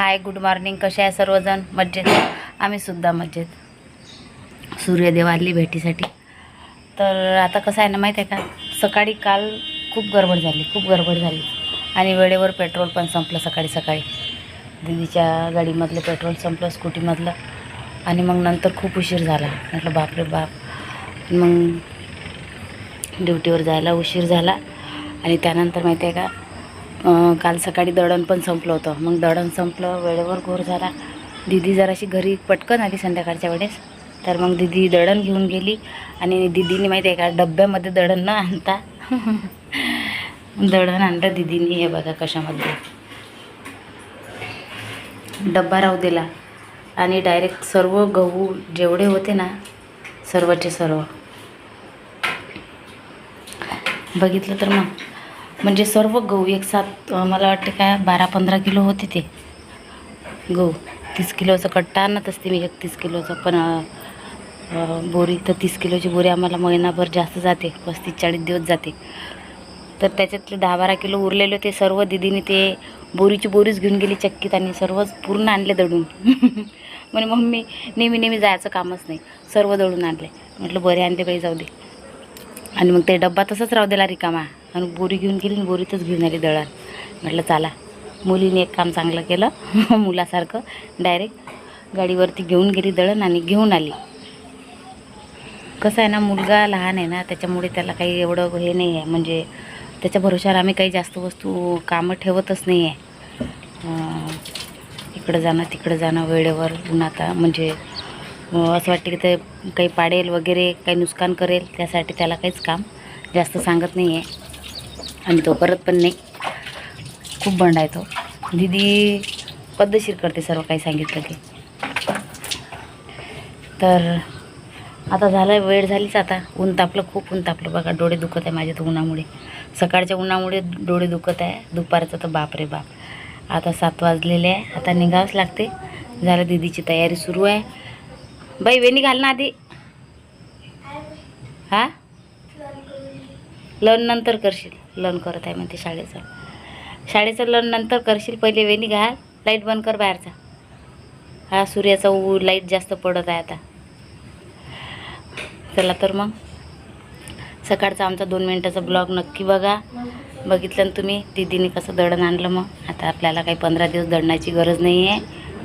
Hi good morning कसे आहे सर्वजण? मज्जेत आम्ही सुद्धा मज्जेत सूर्यदेव आली भेटीसाठी. तर आता कसं आहे ना माहीत आहे का? सकाळी काल खूप गडबड झाली खूप गडबड झाली. आणि वेळेवर पेट्रोल पण संपलं सकाळी सकाळी. दिदीच्या गाडीमधलं पेट्रोल संपलं स्कूटीमधलं. आणि मग नंतर खूप उशीर झाला. म्हटलं बापरे बाप. मग ड्युटीवर जायला उशीर झाला. आणि त्यानंतर माहिती आहे का? काल सकाळी दळण पण संपलं होतं. मग दळण संपलं वेळेवर घोर झाला. दिदी जराशी घरी पटकन आली संध्याकाळच्या वेळेस. तर मग दिदी दळण घेऊन गेली. आणि दिदीने माहिती आहे का डब्यामध्ये दळण न आणता दळण आणलं दिदीने. हे बघा कशामध्ये. डब्बा राहू दिला. आणि डायरेक्ट सर्व गहू जेवढे होते ना सर्वचे सर्व. बघितलं तर मग. म्हणजे सर्व गहू एक साथ मला वाटते काय बारा पंधरा किलो होते ते. गहू तीस किलोचा कट्टा आणत असते मी एक तीस किलोचा. पण बोरी तर तीस किलोची बोरी आम्हाला महिनाभर जास्त जाते पस्तीस चाळीस दिवस जाते. तर त्याच्यातले दहा बारा किलो उरलेले होते सर्व दिदीने ते बोरीची बोरीच घेऊन गेली चक्कीत आणि सर्वच पूर्ण आणले दळून. म्हणे मम्मी नेहमी नेहमी जायचं कामच नाही. सर्व दळून आणले. म्हटलं बरे आणले बाई जाऊ दे. आणि मग ते डब्बा तसंच राहू दिला रिकामा. आणि बोरी घेऊन गेली आणि बोरीतच घेऊन आली दळण. म्हटलं चला. मुलीने एक काम चांगलं केलं. मुलासारखं डायरेक्ट गाडीवरती घेऊन गेली दळण आणि घेऊन आली. कसं आहे ना मुलगा लहान आहे ना त्याच्यामुळे त्याला काही एवढं हे नाही आहे. म्हणजे त्याच्या भरोशावर आम्ही काही जास्त वस्तू कामं ठेवतच नाही आहे. इकडं जाणं तिकडं जाणं वेळेवर आता म्हणजे असं वाटते की ते काही पाडेल वगैरे काही नुकसान करेल त्यासाठी त्याला काहीच काम जास्त सांगत नाही आहे. आणि तो करत पण नाही. खूप बंड आहे तो. दिदी पद्धतशीर करते सर्व काही सांगितलं की. तर आता झालं वेळ झालीच आता. ऊन तापलं खूप ऊन तापलं. बघा डोळे दुखत आहे माझ्या तर उन्हामुळे. सकाळच्या उन्हामुळे डोळे दुखत आहे. दुपारचं तर बाप रे बाप. आता सात वाजलेले आहे. आता निघावंच लागते. झालं दिदीची तयारी सुरू आहे. बाई वेणी घाल ना आधी. हा? लन नंतर करशील. लन करत आहे म्हणते शाळेचं. शाळेचं लन नंतर करशील पहिले वेणी घाल लाइट बंद कर बाहेरचा. हा सूर्याचा ऊ लाइट जास्त पडत आहे आता. चला तर मग. सकाळचा आमचा दोन मिनटाचा ब्लॉग नक्की बघा. बघितलं ना तुम्ही दिदीने कसं दळण आणलं मग. आता आपल्याला काही पंधरा दिवस दळण्याची गरज नाही आहे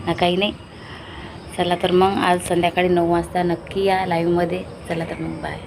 ना काही नाही. चला तर मग आज संध्याकाळी नऊ वाजता नक्की या लाईव्हमध्ये चला तर मग बाय